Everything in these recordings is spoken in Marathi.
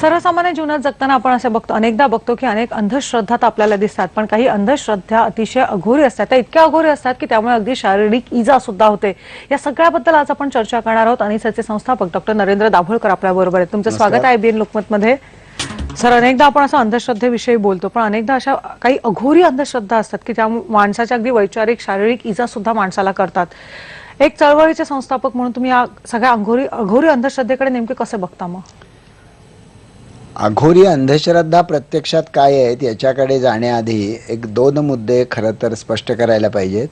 सर्वसामान्य जीवनात जगताना आपण असे बघतो अनेकदा बघतो की अनेक अंधश्रद्धा तर आपल्याला दिसतात पण काही अंधश्रद्धा अतिशय अघोरी असतात. त्या इतक्या अघोरी असतात की त्यामुळे अगदी शारीरिक इजा सुद्धा होते. या सगळ्याबद्दल आज आपण चर्चा करणार आहोत. आणि त्याचे संस्थापक डॉक्टर नरेंद्र दाभोळकर आपल्या बरोबर आहेत. तुमचं स्वागत आहे बीएन लोकमत मध्ये सर अनेकदा आपण असं अंधश्रद्धेविषयी बोलतो पण अनेकदा अशा काही अघोरी अंधश्रद्धा असतात की त्या माणसाच्या अगदी वैचारिक शारीरिक इजा सुद्धा माणसाला करतात. एक चळवळीचे संस्थापक म्हणून तुम्ही या सगळ्या अघोरी अघोरी अंधश्रद्धेकडे नेमके कसे बघता मग? अघोरी अंधश्रद्धा प्रत्यक्षात काय आहेत याच्याकडे जाण्याआधी एक दोन मुद्दे खरं तर स्पष्ट करायला पाहिजेत.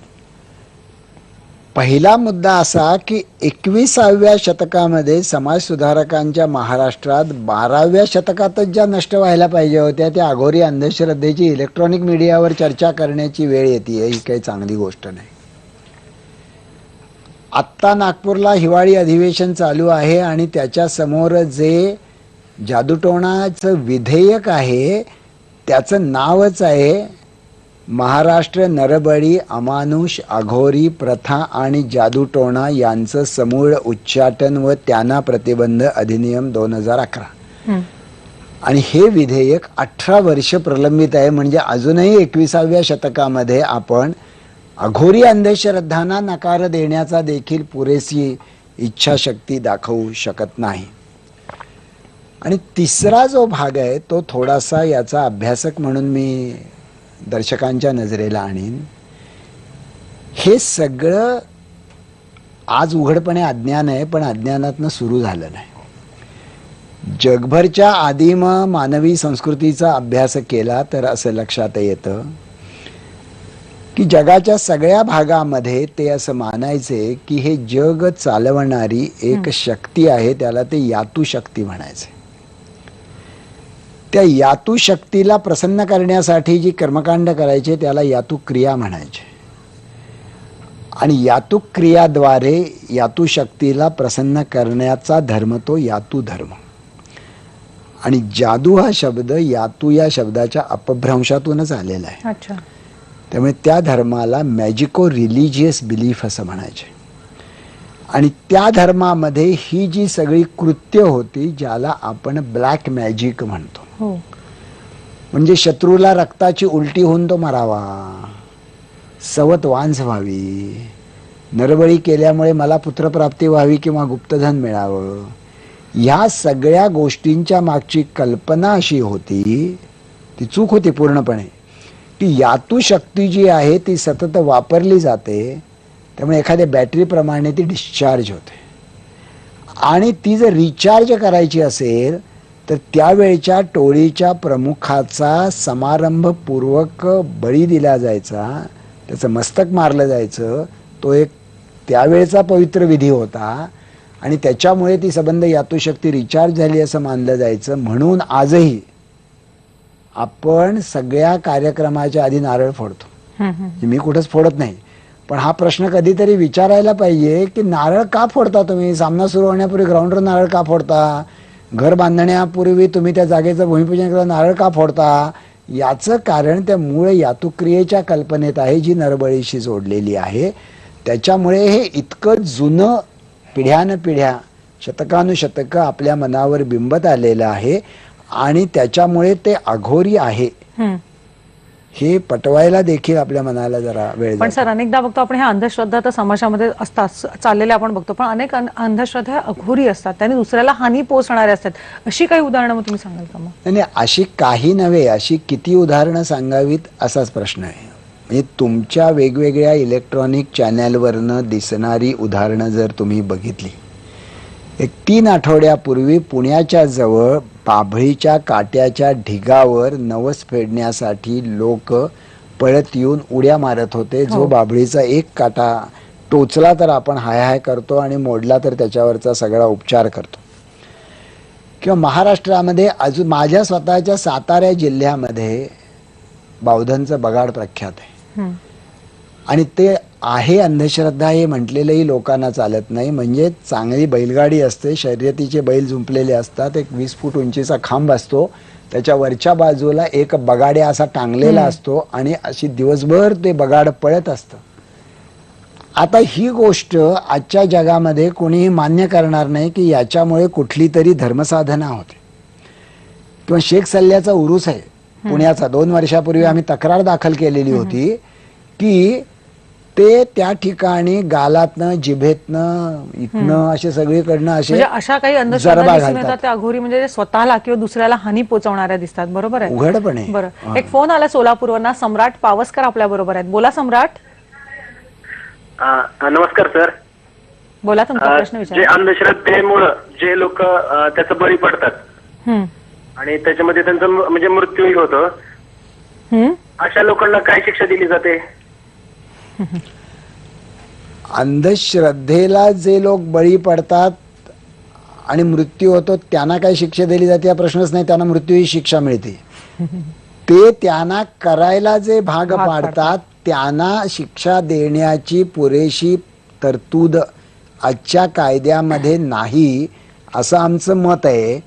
पहिला मुद्दा असा की एकविसाव्या शतकामध्ये समाजसुधारकांच्या महाराष्ट्रात बाराव्या शतकातच ज्या नष्ट व्हायला पाहिजे होत्या त्या अघोरी अंधश्रद्धेची इलेक्ट्रॉनिक मीडियावर चर्चा करण्याची वेळ येते ही काही चांगली गोष्ट नाही. आत्ता नागपूरला हिवाळी अधिवेशन चालू आहे आणि त्याच्यासमोर जे जादूटोणाचं विधेयक आहे त्याचं नावच आहे महाराष्ट्र नरबळी अमानुष अघोरी प्रथा आणि जादूटोणा यांचं समूळ उच्चाटन व त्यांना प्रतिबंध अधिनियम दोन हजार अकरा. आणि हे विधेयक अठरा वर्ष प्रलंबित आहे. म्हणजे अजूनही एकविसाव्या शतकामध्ये आपण अघोरी अंधश्रद्धांना नकार देण्याचा देखील पुरेशी इच्छाशक्ती दाखवू शकत नाही. आणि तिसरा जो भाग आहे तो थोडासा याचा अभ्यासक म्हणून मी दर्शकांच्या नजरेला आणीन. हे सगळं आज उघडपणे अज्ञान आहे पण अज्ञानातनं सुरू झालं नाही. जगभरच्या आदिम मानवी संस्कृतीचा अभ्यास केला तर असं लक्षात येतं की जगाच्या सगळ्या भागामध्ये ते असं मानायचे की हे जग चालवणारी एक शक्ती आहे त्याला ते यातू शक्ती म्हणायचे. त्या यातू शक्तीला प्रसन्न करण्यासाठी जी कर्मकांड करायचे त्याला यातू क्रिया म्हणायचे. आणि यातू क्रियाद्वारे यातू शक्तीला प्रसन्न करण्याचा धर्म तो यातू धर्म. आणि जादू हा शब्द यातू या शब्दाच्या अपभ्रंशातूनच आलेला आहे. अच्छा. त्यामुळे त्या धर्माला मॅजिको रिलिजियस बिलीफ असं म्हणायचे. आणि त्या धर्मामध्ये ही जी सगळी कृत्य होती ज्याला आपण ब्लॅक मॅजिक म्हणतो. हो. म्हणजे शत्रूला रक्ताची उलटी होऊन तो मरावा. सवत वांझ व्हावी. नरबळी केल्यामुळे मला पुत्रप्राप्ती व्हावी किंवा गुप्तधन मिळावं. ह्या सगळ्या गोष्टींच्या मागची कल्पना अशी होती ती चूक होती पूर्णपणे. ती यातू शक्ती जी आहे ती सतत वापरली जाते त्यामुळे एखाद्या बॅटरीप्रमाणे ती डिस्चार्ज होते. आणि ती जर रिचार्ज करायची असेल तर त्यावेळच्या टोळीच्या प्रमुखाचा समारंभपूर्वक बळी दिला जायचा त्याचं मस्तक मारलं जायचं तो एक त्यावेळचा पवित्र विधी होता. आणि त्याच्यामुळे ती संबंध यातूशक्ती रिचार्ज झाली असं मानलं जायचं. म्हणून आजही आपण सगळ्या कार्यक्रमाच्या आधी नारळ फोडतो. मी कुठंच फोडत नाही. पण हा प्रश्न कधीतरी विचारायला पाहिजे की नारळ का फोडता तुम्ही? सामना सुरू होण्यापूर्वी ग्राउंडवर नारळ का फोडता? घर बांधण्यापूर्वी तुम्ही त्या जागेचं भूमिपूजन करता नारळ का फोडता? याचं कारण त्या मूळ यातुक्रियेच्या कल्पनेत आहे जी नरबळीशी जोडलेली आहे. त्याच्यामुळे हे इतकं जुनं पिढ्यानपिढ्या शतकानुशतकं आपल्या मनावर बिंबत आलेलं आहे आणि त्याच्यामुळे ते अघोरी आहे. हे पटवायला देखील आपल्या मनाला जरा वेळ पण. सर अनेकदा बघतो आपण ह्या अंधश्रद्धा तर समाजामध्ये असतात चाललेल्या आपण बघतो पण अनेक अंधश्रद्धा अघोरी असतात. त्याने दुसऱ्याला हानी पोहोचणाऱ्या असतात. अशी काही उदाहरणं मग तुम्ही सांगाल का मग? नाही नाही, अशी काही नव्हे अशी किती उदाहरणं सांगावीत असाच प्रश्न आहे. म्हणजे तुमच्या वेगवेगळ्या इलेक्ट्रॉनिक चॅनलवरनं दिसणारी उदाहरणं जर तुम्ही बघितली एक तीन आठवड्यापूर्वी पुण्याच्या जवळ बाभळीच्या काट्याच्या ढिगावर नवस फेडण्यासाठी लोक पळत येऊन उड्या मारत होते जो हो. बाभळीचा एक काटा टोचला तर आपण हाय हाय करतो आणि मोडला तर त्याच्यावरचा सगळा उपचार करतो किंवा महाराष्ट्रामध्ये अजून माझ्या स्वतःच्या सातारा जिल्ह्यामध्ये बावधनचं बगाड प्रख्यात आहे. आणि ते आहे अंधश्रद्धा हे म्हटलेलंही लोकांना चालत नाही. म्हणजे चांगली बैलगाडी असते शर्यतीचे बैल जुंपलेले असतात एक वीस फूट उंचीचा खांब असतो त्याच्या वरच्या बाजूला एक बगाडे असा टांगलेला असतो आणि अशी दिवसभर ते बगाड पळत असतं. आता ही गोष्ट आजच्या जगामध्ये कोणीही मान्य करणार नाही की याच्यामुळे कुठली तरी धर्मसाधना होते. किंवा शेख सल्ल्याचा उरूस आहे. पुण्याचा. दोन वर्षापूर्वी आम्ही तक्रार दाखल केलेली होती की ते त्या ठिकाणी गालातनं जिभेतनं इथनं असे सगळीकडनं असे म्हणजे अशा काही अंधश्रद्धा जरबा दिसून घालतात. येतात त्या अघोरी म्हणजे जे स्वतःला किंवा दुसऱ्याला हानी पोहोचवणाऱ्या दिसतात. बरोबर आहे? उघडपणे. बरं. एक फोन आला सोलापूरवरनं. सम्राट पावसकर आपल्या बरोबर आहेत. बोला सम्राट. अ, नमस्कार सर. बोला तुमचा अ, प्रश्न जे विचारा. अंधश्रद्धेमुळं जे लोक त्याचं बळी पडतात. हम्म. आणि त्याच्यामध्ये त्यांचा म- म्हणजे मृत्यूही होतो. हम्म? अशा लोकांना काय शिक्षा दिली जाते? अंधश्रद्धेला जे लोक बळी पडतात आणि मृत्यू होतो त्यांना काय शिक्षा दिली जाते हा प्रश्नच नाही त्यांना मृत्यू ही शिक्षा मिळते. ते त्यांना करायला जे भाग भाग पाडतात. त्यांना शिक्षा देण्याची पुरेशी तरतूद आजच्या कायद्यामध्ये नाही असं आमचं मत आहे.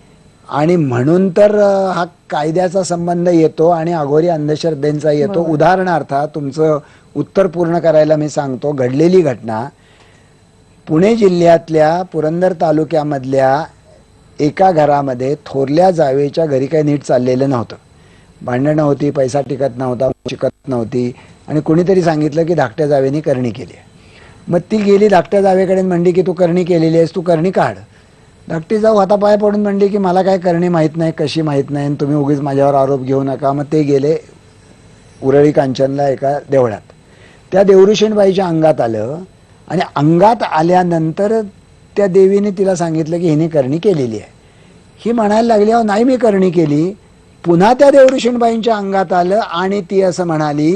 आणि म्हणून तर हा कायद्याचा संबंध येतो आणि अघोरी अंधश्रद्धेचा येतो. उदाहरणार्थ तुमचं उत्तर पूर्ण करायला मी सांगतो. घडलेली घटना पुणे जिल्ह्यातल्या पुरंदर तालुक्यामधल्या एका घरामध्ये थोरल्या जावेच्या घरी काही नीट चाललेलं नव्हतं. भांडणं होती पैसा टिकत नव्हता शिकत नव्हती आणि कुणीतरी सांगितलं की धाकट्या जावेनी करणी केली आहे. मग ती गेली धाकट्या जावेकडे म्हणली की तू करणी केलेली आहेस तू करणी काढ. धाकटी जाऊ हातापाय पडून म्हणली की मला काय करणी माहीत नाही कशी माहीत नाही आणि तुम्ही उगीच माझ्यावर आरोप घेऊ नका. मग ते गेले उरळी कांचनला एका देवळात. त्या देवऋषणबाईच्या अंगात आलं आणि अंगात आल्यानंतर त्या देवीने तिला सांगितलं की हिने करणी केलेली आहे. ही म्हणायला लागली अहो नाही मी करणी केली. पुन्हा त्या देवऋषणबाईंच्या अंगात आलं आणि ती असं म्हणाली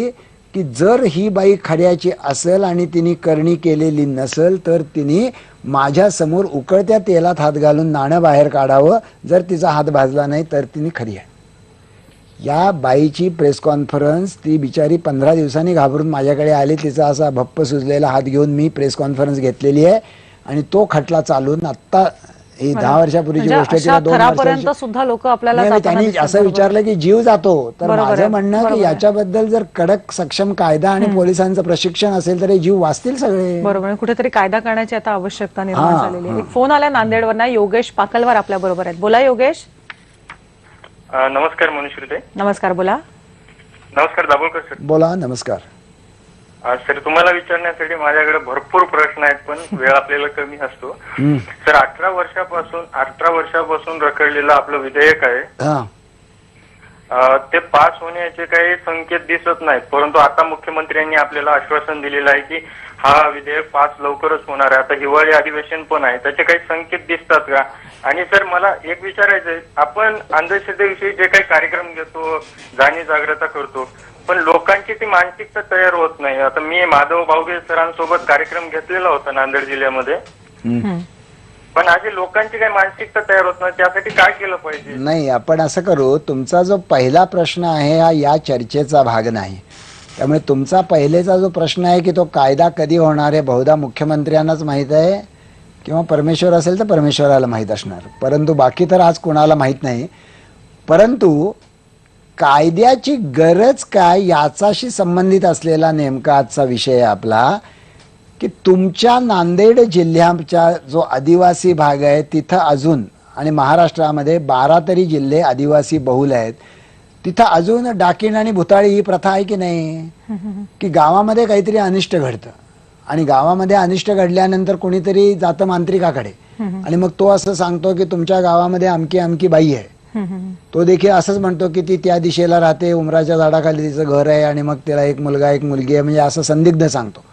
की जर ही बाई खड्याची असेल आणि तिने करणी केलेली नसेल तर तिने माझ्यासमोर उकळत्या तेलात हात घालून नाणं बाहेर काढावं. जर तिचा हात भाजला नाही तर तिने खरी आहे. या बाईची प्रेस कॉन्फरन्स ती बिचारी पंधरा दिवसांनी घाबरून माझ्याकडे आली. तिचा असा भप्प सुजलेला हात घेऊन मी प्रेस कॉन्फरन्स घेतलेली आहे. आणि तो खटला चालून आत्ता ही दहा वर्षापूर्वीची म्हणजे गोष्ट तिला दोन थरापर्यंत वर्षाची- सुद्धा लोक आपल्याला नाही, नाही, जाताना त्यांनी दिसतात, असं बरोबर. विचारलं की जीव जातो तर बरोबर माझं म्हणणं बरोबर की आहे. याच्याबद्दल जर कडक सक्षम कायदा आणि पोलिसांचं प्रशिक्षण असेल तर हे जीव वाचतील सगळे बरोबर आहे. कुठेतरी कायदा करण्याची आता आवश्यकता निर्माण हा, झालेली आहे. एक फोन आला नांदेडवर योगेश पाकलवर आपल्या बरोबर आहेत बोला योगेश अ, नमस्कार मनुष्यते नमस्कार बोला नमस्कार दाभोलकर सर बोला नमस्कार सर तुम्हाला विचारण्यासाठी माझ्याकडे भरपूर प्रश्न आहेत पण वेळ आपल्याला कमी असतो. सर अठरा वर्षापासून अठरा वर्षापासून रखडलेलं आपलं विधेयक आहे. हा. ते पास होण्याचे काही संकेत दिसत नाहीत. परंतु आता मुख्यमंत्र्यांनी आपल्याला आश्वासन दिलेलं आहे की हा विधेयक पास लवकरच होणार आहे. आता हिवाळी अधिवेशन पण आहे. त्याचे काही संकेत दिसतात का? आणि सर मला एक विचारायचं आहे. आपण अंधश्रद्धेविषयी जे काही कार्यक्रम घेतो जाणी जागृता करतो पण लोकांची ती मानसिकता तयार होत नाही. आता मी माधव भाऊगे सरांसोबत कार्यक्रम घेतलेला होता नांदेड जिल्ह्यामध्ये. पण अशी लोकांची काही मानसिकता तयार होत नाही त्यासाठी काय केलं पाहिजे? नाही आपण असं करू तुमचा जो पहिला प्रश्न आहे हा या चर्चेचा भाग नाही. त्यामुळे तुमचा पहिलेचा जो प्रश्न आहे की तो कायदा कधी होणार आहे बहुधा मुख्यमंत्र्यांनाच माहीत आहे किंवा परमेश्वर असेल तर परमेश्वराला माहीत असणार. परंतु बाकी तर आज कोणाला माहीत नाही. परंतु कायद्याची गरज काय याचाशी संबंधित असलेला नेमका आजचा विषय आहे आपला. की तुमच्या नांदेड जिल्ह्याच्या जो आदिवासी भाग आहे तिथं अजून आणि महाराष्ट्रामध्ये बारा तरी जिल्हे आदिवासी बहुल आहेत तिथं अजून डाकीण आणि भुताळी ही प्रथा आहे की नाही? की गावामध्ये काहीतरी अनिष्ट घडतं. आणि गावामध्ये अनिष्ट घडल्यानंतर कोणीतरी जातं मांत्रिकाकडे. आणि मग तो असं सांगतो की तुमच्या गावामध्ये अमकी अमकी बाई आहे. तो देखील असंच म्हणतो की ती त्या दिशेला राहते उमराच्या झाडाखाली तिचं घर आहे आणि मग तिला एक मुलगा एक मुलगी आहे म्हणजे असं संदिग्ध सांगतो.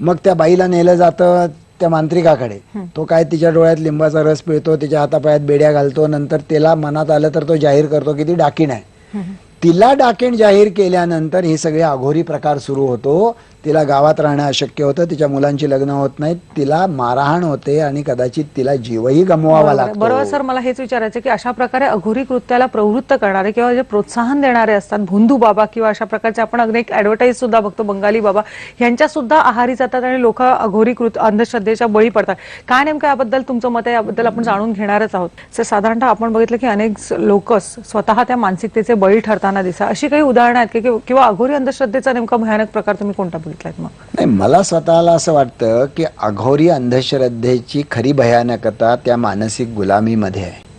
मग त्या बाईला नेलं जातं त्या मांत्रिकाकडे. तो काय तिच्या डोळ्यात लिंबाचा रस पिळतो तिच्या हातापायात बेड्या घालतो नंतर तिला मनात आलं तर तो जाहीर करतो की ती डाकीण आहे. तिला डाकेण जाहीर केल्यानंतर हे सगळे अघोरी प्रकार सुरू होतो. तिला गावात राहणं अशक्य होतं तिच्या मुलांची लग्न होत नाहीत तिला मारहाण होते आणि कदाचित तिला जीवही गमवावा. लागतो. बरोबर सर मला हेच विचारायचं की अशा प्रकारे अघोरी कृत्याला प्रवृत्त करणारे किंवा जे प्रोत्साहन देणारे असतात भोंदू बाबा किंवा अशा प्रकारचे आपण अनेक ऍडव्हर्टाईज सुद्धा बघतो बंगाली बाबा यांच्या सुद्धा आहारी जातात आणि लोक अघोरी कृत अंधश्रद्धेच्या बळी पडतात. काय नेमकं याबद्दल तुमचं मत आहे याबद्दल आपण जाणून घेणारच आहोत. सर साधारणतः आपण बघितलं की अनेक लोक स्वतः त्या मानसिकतेचे बळी ठरताना दिसतात. अशी काही उदाहरणं आहेत कि- किंवा अघोरी अंधश्रद्धेचा नेमका भयानक प्रकार तुम्ही कोणता बघितलाय मग. नाही मला स्वतःला असं वाटतं की अघोरी अंधश्रद्धेची खरी भयानकता त्या मानसिक गुलामीमध्ये आहे.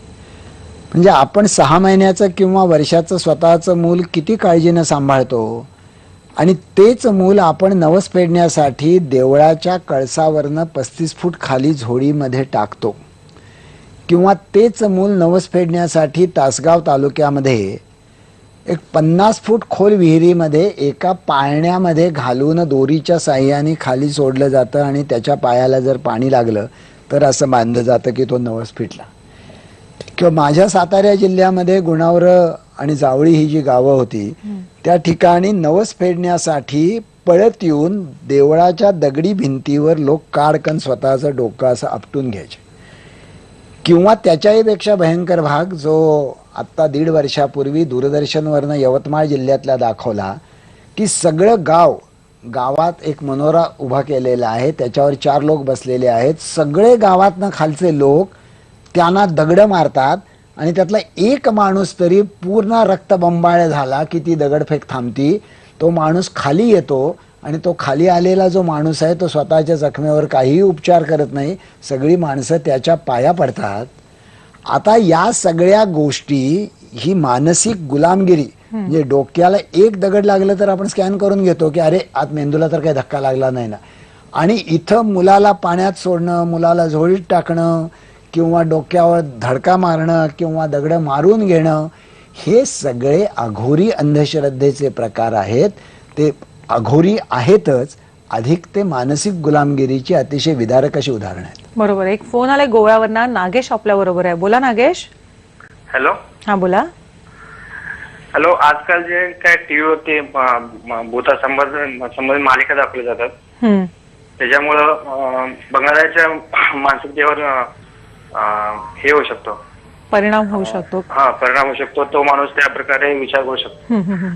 म्हणजे आपण सहा महिन्याचं किंवा वर्षाचं स्वतःचं मूल किती काळजीनं सांभाळतो आणि तेच मूल आपण नवस फेडण्यासाठी देवळाच्या कळसावरनं पस्तीस फूट खाली झोडीमध्ये टाकतो. किंवा तेच मूल नवस फेडण्यासाठी तासगाव तालुक्यामध्ये एक पन्नास फूट खोल विहिरीमध्ये एका पाळण्यामध्ये घालून दोरीच्या साह्याने खाली सोडलं जातं आणि त्याच्या पायाला जर पाणी लागलं तर असं मानलं जातं की तो नवस फिटला. किंवा माझ्या सातारा जिल्ह्यामध्ये गुणावर आणि जावळी ही जी गावं होती त्या ठिकाणी नवस फेडण्यासाठी पळत येऊन देवळाच्या दगडी भिंतीवर लोक काडकन स्वतःचं डोकं असं आपटून घ्यायचे. किंवा त्याच्याहीपेक्षा भयंकर भाग जो आत्ता दीड वर्षापूर्वी दूरदर्शनवरनं यवतमाळ जिल्ह्यातला दाखवला की सगळं गाव गावात एक मनोरा उभा केलेला आहे त्याच्यावर चार लोक बसलेले आहेत सगळे गावातनं खालचे लोक त्यांना दगड मारतात आणि त्यातला एक माणूस तरी पूर्ण रक्तबंबाळ झाला की ती दगडफेक थांबती. तो माणूस खाली येतो आणि तो खाली आलेला जो माणूस आहे तो स्वतःच्या जखमेवर काहीही उपचार करत नाही. सगळी माणसं त्याच्या पाया पडतात. आता या सगळ्या गोष्टी ही मानसिक गुलामगिरी म्हणजे डोक्याला एक दगड लागलं तर आपण स्कॅन करून घेतो की अरे आत मेंदूला तर काही धक्का लागला नाही ना. आणि इथं मुलाला पाण्यात सोडणं मुलाला झोळीत टाकणं किंवा डोक्यावर धडका मारणं किंवा दगड मारून घेणं हे सगळे अघोरी अंधश्रद्धेचे प्रकार आहेत. ते अघोरी आहेतच अधिक ते मानसिक गुलामगिरीची अतिशय विदारक अशी उदाहरणं आहेत. बरोबर एक फोन आलाय गोव्यावरनं. नागेश आपल्या बरोबर आहे. बोला नागेश. हॅलो. हा बोला. हॅलो आजकाल जे काय टीव्हीवर ते अं, म- भूता संबंध मालिका दाखवल्या जातात. हम्म. त्याच्यामुळं अं, मानसिकतेवर अं, हे होऊ शकतो. परिणाम होऊ शकतो. हा परिणाम होऊ शकतो. तो माणूस त्या प्रकारे विचार करू शकतो. हम्म, हम्म, हम्म.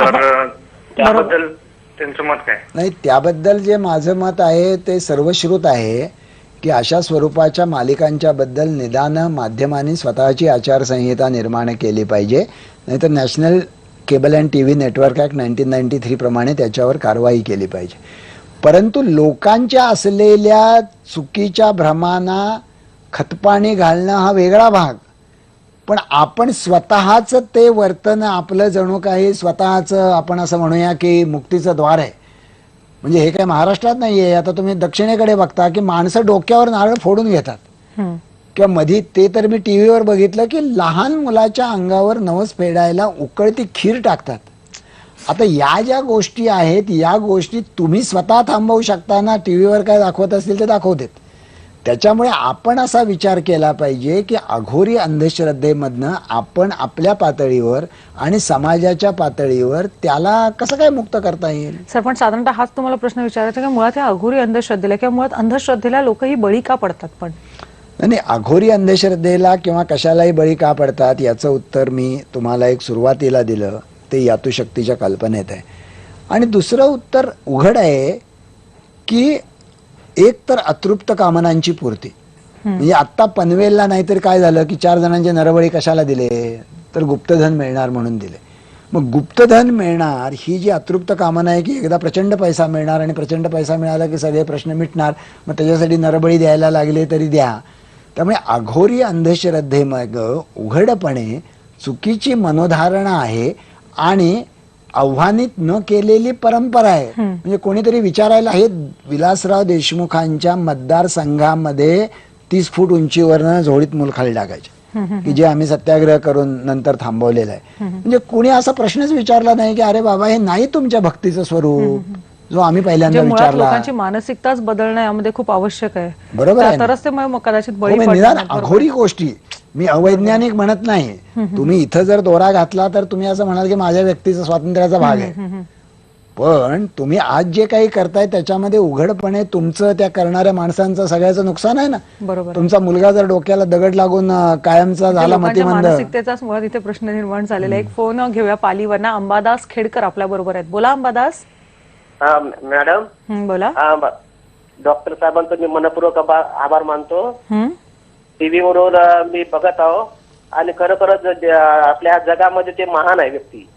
तर त्याबद्दल त्यांचं मत काय? नाही त्याबद्दल जे माझं मत आहे ते सर्वश्रुत आहे की अशा स्वरूपाच्या मालिकांच्या बद्दल निदान माध्यमांनी स्वतःची आचारसंहिता निर्माण केली पाहिजे. नाहीतर national cable and T V network act nineteen ninety three प्रमाणे त्याच्यावर कारवाई केली पाहिजे. परंतु लोकांच्या असलेल्या चुकीच्या भ्रमांना खतपाणी घालणं हा वेगळा भाग. पण आपण स्वतःच ते वर्तन आपलं जणू काही स्वतःच आपण असं म्हणूया की मुक्तीचं द्वार आहे. म्हणजे हे काय महाराष्ट्रात नाहीये. आता तुम्ही दक्षिणेकडे बघता की माणसं डोक्यावर नारळ फोडून घेतात. किंवा मधी ते तर मी टी व्हीवर बघितलं की लहान मुलाच्या अंगावर नवस फेडायला उकळती खीर टाकतात. आता या ज्या गोष्टी आहेत या गोष्टी तुम्ही स्वतः थांबवू शकता ना टी व्हीवर काय दाखवत असतील ते दाखवतेत. त्याच्यामुळे आपण असा विचार केला पाहिजे की अघोरी अंधश्रद्धेमधनं आपण आपल्या पातळीवर आणि समाजाच्या पातळीवर त्याला कसं काय मुक्त करता येईल? सर पण साधारणतः हाच तुम्हाला प्रश्न विचारायचा की मुळात या अघोरी अंधश्रद्धेला किंवा मुळात अंधश्रद्धेला लोक ही बळी का पडतात पण? नाही अघोरी अंधश्रद्धेला किंवा कशालाही बळी का पडतात याचं उत्तर मी तुम्हाला एक सुरुवातीला दिलं. ते यातुशक्तीच्या कल्पनेत आहे. आणि दुसरं उत्तर उघड आहे की एक तर अतृप्त कामनांची पूर्ती. म्हणजे आत्ता पनवेलला नाहीतर काय झालं की चार जणांचे नरबळी कशाला दिले? तर गुप्तधन मिळणार म्हणून दिले. मग गुप्तधन मिळणार ही जी अतृप्त कामना आहे की एकदा प्रचंड पैसा मिळणार आणि प्रचंड पैसा मिळाला की सगळे प्रश्न मिटणार मग त्याच्यासाठी नरबळी द्यायला लागले तरी द्या. त्यामुळे अघोरी अंधश्रद्धेमग उघडपणे चुकीची मनोधारणा आहे आणि आव्हानित न केलेली परंपरा आहे. म्हणजे कोणीतरी विचारायला हे विलासराव देशमुखांच्या मतदारसंघामध्ये तीस फूट उंचीवरनं झोळीत मूल खाली टाकायचे. की जे आम्ही सत्याग्रह करून नंतर थांबवलेलं आहे. म्हणजे कुणी असा प्रश्नच विचारला नाही की अरे बाबा हे नाही तुमच्या भक्तीचं स्वरूप जो आम्ही पहिल्यांदा म्हणजे विचारला. लोकांची मानसिकताच बदलणं यामध्ये खूप आवश्यक आहे. बरोबर. तरच ते कदाचित हो, म्हणजे निदान. अघोरी गोष्टी मी अवैज्ञानिक म्हणत नाही. तुम्ही इथं जर दोरा घातला तर तुम्ही असं म्हणाल की माझ्या व्यक्तीचा स्वातंत्र्याचा भाग आहे. पण तुम्ही आज जे काही करताय त्याच्यामध्ये उघडपणे तुमचं त्या करणाऱ्या माणसांचं सगळ्याचं नुकसान आहे ना? बरोबर. तुमचा मुलगा जर डोक्याला दगड लागून कायमचा झाला लोकांच्या मतिमंद. मानसिकतेचाच मुळात इथे प्रश्न निर्माण झालेला एक फोन घेऊया पालीवरना. अंबादास खेडकर आपल्या बरोबर आहेत. बोला अंबादास. हा मॅडम. बोला. डॉक्टर साहेबांचं मी मनपूर्वक आभार मानतो. टीव्ही वरून अ, मी बघत आहो. आणि खरोखरच ज- आपल्या जगामध्ये ते महान आहे व्यक्ती.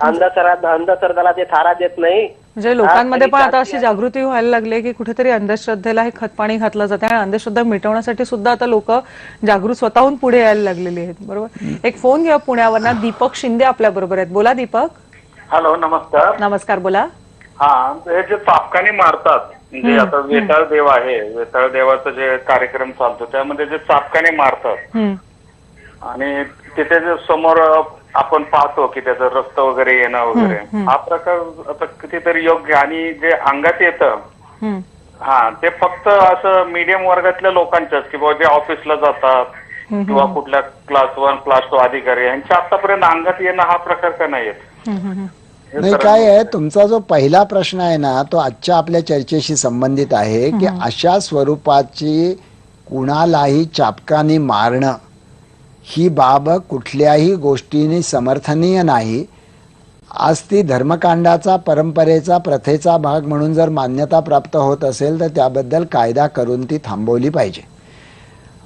अंधश्रद्धा अंधश्रद्धाला ते थारा देत नाही. म्हणजे लोकांमध्ये पण आता अशी जागृती व्हायला लागली आहे की कुठेतरी अंधश्रद्धेला हे खतपाणी घातलं जाते आणि अंधश्रद्धा मिटवण्यासाठी सुद्धा आता लोक जागृत स्वतःहून पुढे यायला लागलेली आहेत. बरोबर? एक फोन घ्या पुण्यावरना. दीपक शिंदे आपल्या बरोबर आहेत. बोला दीपक. हॅलो नमस्कार. नमस्कार बोला. हा हे जे चापकाने मारतात म्हणजे आता वेताळ देव आहे वेताळ देवाचा जे कार्यक्रम चालतो त्यामध्ये जे चापकाने मारतात. हं, आणि तिथे जे समोर आपण पाहतो की त्याचं रक्त वगैरे येणं वगैरे हा प्रकार आता कितीतरी योग्य आणि जे अंगात येतं हं. ते फक्त असं मीडियम वर्गातल्या लोकांच्याच की बाबा जे ऑफिसला जातात किंवा कुठल्या क्लास वन क्लास टू अधिकारी यांच्या आतापर्यंत अंगात येणं हा प्रकार का नाही येत? नाही काय आहे तुमचा जो पहिला प्रश्न आहे ना तो आजच्या आपल्या चर्चेशी संबंधित आहे की अशा स्वरूपाची कुणालाही चापकाने मारणं ही बाब कुठल्याही गोष्टीने समर्थनीय नाही. आज ती धर्मकांडाचा परंपरेचा प्रथेचा भाग म्हणून जर मान्यता प्राप्त होत असेल तर त्याबद्दल कायदा करून ती थांबवली पाहिजे.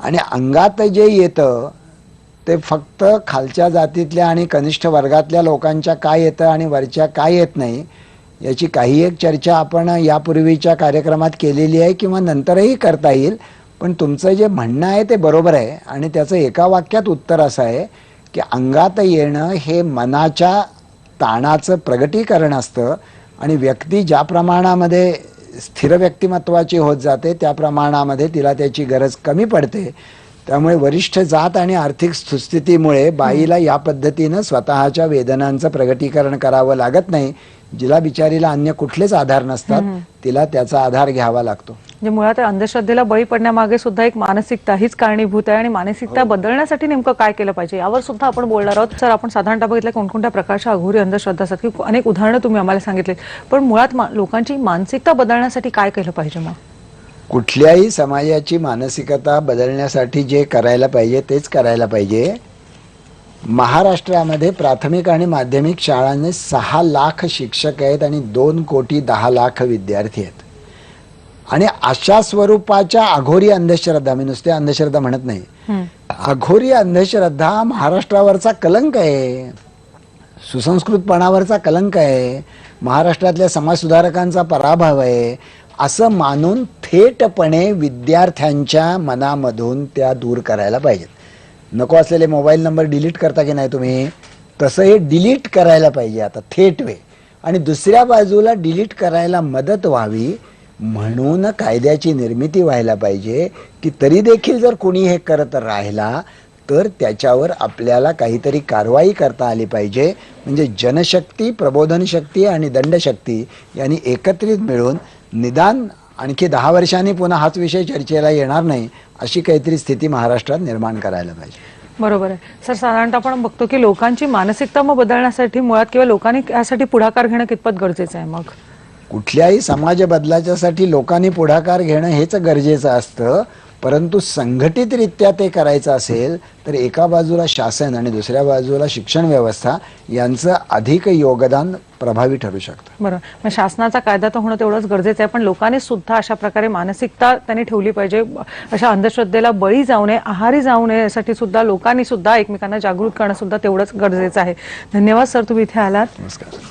आणि अंगात जे येतं ते फक्त खालच्या जातीतल्या आणि कनिष्ठ वर्गातल्या लोकांच्या काय येतं आणि वरच्या काय येत नाही याची काही एक चर्चा आपण यापूर्वीच्या कार्यक्रमात केलेली आहे किंवा नंतरही करता येईल. पण तुमचं जे म्हणणं आहे ते बरोबर आहे आणि त्याचं एका वाक्यात उत्तर असं आहे की अंगात येणं हे मनाच्या ताणाचं प्रगटीकरण असतं आणि व्यक्ती ज्या प्रमाणामध्ये स्थिर व्यक्तिमत्वाची होत जाते त्या प्रमाणामध्ये तिला त्याची गरज कमी पडते. त्यामुळे वरिष्ठ जात आणि आर्थिक सुस्थितीमुळे बाईला या पद्धतीनं स्वतःच्या वेदनांचं प्रगटीकरण करावं लागत नाही. जिला बिचारीला अन्य कुठलेच आधार नसतात. तिला त्याचा आधार घ्यावा लागतो. म्हणजे मुळात अंधश्रद्धेला बळी पडण्यामागे सुद्धा एक मानसिकता हीच कारणीभूत आहे आणि मानसिकता बदलण्यासाठी नेमकं काय केलं पाहिजे? यावर सुद्धा आपण बोलणार आहोत. सर आपण साधारणतः बघितलं कोणकोणत्या प्रकारच्या अघोरी अंधश्रद्धा असतात की अनेक उदाहरणं तुम्ही आम्हाला सांगितले पण मुळात लोकांची मानसिकता बदलण्यासाठी काय केलं पाहिजे मग? कुठल्याही समाजाची मानसिकता बदलण्यासाठी जे करायला पाहिजे तेच करायला पाहिजे. महाराष्ट्रामध्ये प्राथमिक आणि माध्यमिक शाळांनी सहा लाख शिक्षक आहेत आणि दोन कोटी दहा लाख विद्यार्थी आहेत. आणि अशा स्वरूपाच्या अघोरी अंधश्रद्धा मी नुसते अंधश्रद्धा म्हणत नाही. अघोरी अंधश्रद्धा महाराष्ट्रावरचा कलंक आहे. सुसंस्कृतपणावरचा कलंक आहे. महाराष्ट्रातल्या समाजसुधारकांचा पराभव आहे. असं मानून थेटपणे विद्यार्थ्यांच्या मनामधून त्या दूर करायला पाहिजेत. नको असलेले मोबाईल नंबर डिलीट करता की नाही तुम्ही तसं हे डिलीट करायला पाहिजे आता थेट वे. आणि दुसऱ्या बाजूला डिलीट करायला मदत व्हावी म्हणून कायद्याची निर्मिती व्हायला पाहिजे की तरी देखील जर कोणी हे करत राहिला तर त्याच्यावर आपल्याला काहीतरी कारवाई करता आली पाहिजे. म्हणजे जनशक्ती प्रबोधन शक्ती आणि दंडशक्ती यांनी एकत्रित मिळून निदान आणखी दहा वर्षांनी पुन्हा हाच विषय चर्चेला येणार नाही अशी काहीतरी स्थिती महाराष्ट्रात निर्माण करायला पाहिजे. बरोबर आहे. सर साधारणतः आपण बघतो की लोकांची मानसिकता मग बदलण्यासाठी मुळात किंवा लोकांनी यासाठी पुढाकार घेणं कितपत गरजेचं आहे मग? कुठल्याही समाज बदलाच्यासाठी लोकांनी पुढाकार घेणं हेच गरजेचं असतं. परंतु संघटितरित्या ते करायचं असेल तर एका बाजूला शासन आणि दुसऱ्या बाजूला शिक्षण व्यवस्था यांचं अधिक योगदान प्रभावी ठरू शकतं. बरं. मग शासनाचा कायदा तर होणं तेवढंच गरजेचं आहे पण लोकांनी सुद्धा अशा प्रकारे मानसिकता त्यांनी ठेवली पाहिजे. अशा अंधश्रद्धेला बळी जाऊ नये आहारी जाऊ नये यासाठी सुद्धा लोकांनी सुद्धा एकमेकांना जागृत करणं सुद्धा तेवढंच गरजेचं आहे. धन्यवाद सर. तुम्ही इथे आलात. नमस्कार.